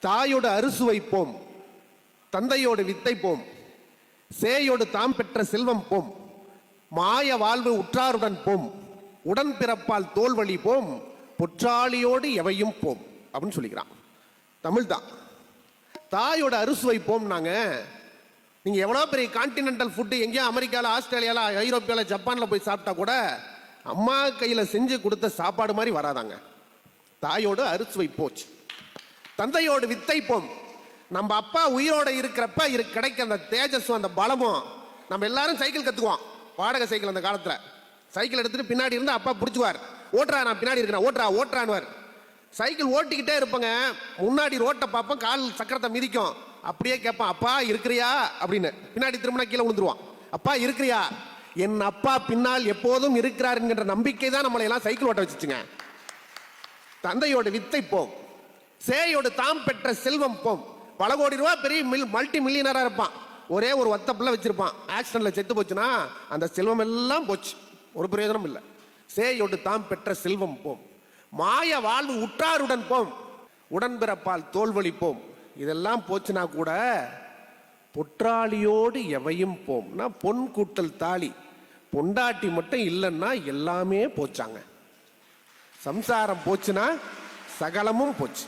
தாயோடு அரிசு வைப்போம். தந்தையோடு வித்தை போம் சேயோடு தாம் பெற்ற செல்வம் போம். மாய வாழ்வு உற்றாருடன் போம். உடன் பிறப்பால் தோல்வழி போம். பொற்றாளியோடு எவையும் போம். அப்படின்னு சொல்லிக்கிறான். தமிழ் தான் தாயோட அரிசு வைப்போம் நாங்க. நீங்க எவ்வளோ பெரிய கான்டினென்டல் ஃபுட்டு எங்கேயோ அமெரிக்கால ஆஸ்திரேலியால ஐரோப்பியால ஜப்பான்ல போய் சாப்பிட்டா கூட அம்மா கையில செஞ்சு கொடுத்த சாப்பாடு மாதிரி வராதாங்க. தாயோட அரிசி வைப்போச்சு. தந்தையோடு வித்தைப்போம். நம்ம அப்பா உயிரோட இருக்கிறப்ப இரு கிடைக்க அந்த தேஜஸும் அந்த பலமும் நம்ம எல்லாரும் சைக்கிள் கற்றுக்குவோம் வாடகை சைக்கிள் அந்த காலத்தில். சைக்கிள் எடுத்துகிட்டு பின்னாடி இருந்து அப்பா பிடிச்சுவார் ஓட்டுறா நான் பின்னாடி இருக்கிறேன். ஓட்டுறா ஓட்டுறான்வார் சைக்கிள் ஓட்டிக்கிட்டே இருப்பேங்க. முன்னாடி ரோட்டை பார்ப்போம் கால் சக்கரத்தை மிதிக்கும். அப்படியே கேட்பான் அப்பா இருக்கிறியா? அப்படின்னு. பின்னாடி திரும்பினா கீழே விழுந்துருவான். அப்பா இருக்கிறியா? என் அப்பா பின்னால் எப்போதும் இருக்கிறார் என்கின்ற நம்பிக்கை தான் நம்மளை எல்லாம் சைக்கிள் ஓட்ட வச்சுச்சுங்க. தந்தையோட வித்தை போகும் சேயோடு தாம் பெற்ற செல்வம் போம். பல கோடி ரூபா பெரிய மில் மல்டி மில்லியனராக இருப்பான். ஒரே ஒரு ஒத்த பிள்ளை வச்சிருப்பான். ஆக்சிடென்ட்ல செத்து போச்சுன்னா அந்த செல்வம் எல்லாம் போச்சு. ஒரு பிரயோஜனம் இல்லை. சேயோடு தாம் பெற்ற செல்வம் போம். மாய வாழ்வு உற்றாருடன் போம். உடன்பிறப்பால் தோல்வழிப்போம் இதெல்லாம் போச்சுன்னா கூட பொற்றாளியோடு எவையும் போம்னா பொன் கூட்டல் தாலி. பொண்டாட்டி மட்டும் இல்லைன்னா எல்லாமே போச்சாங்க. சம்சாரம் போச்சுன்னா சகலமும் போச்சு.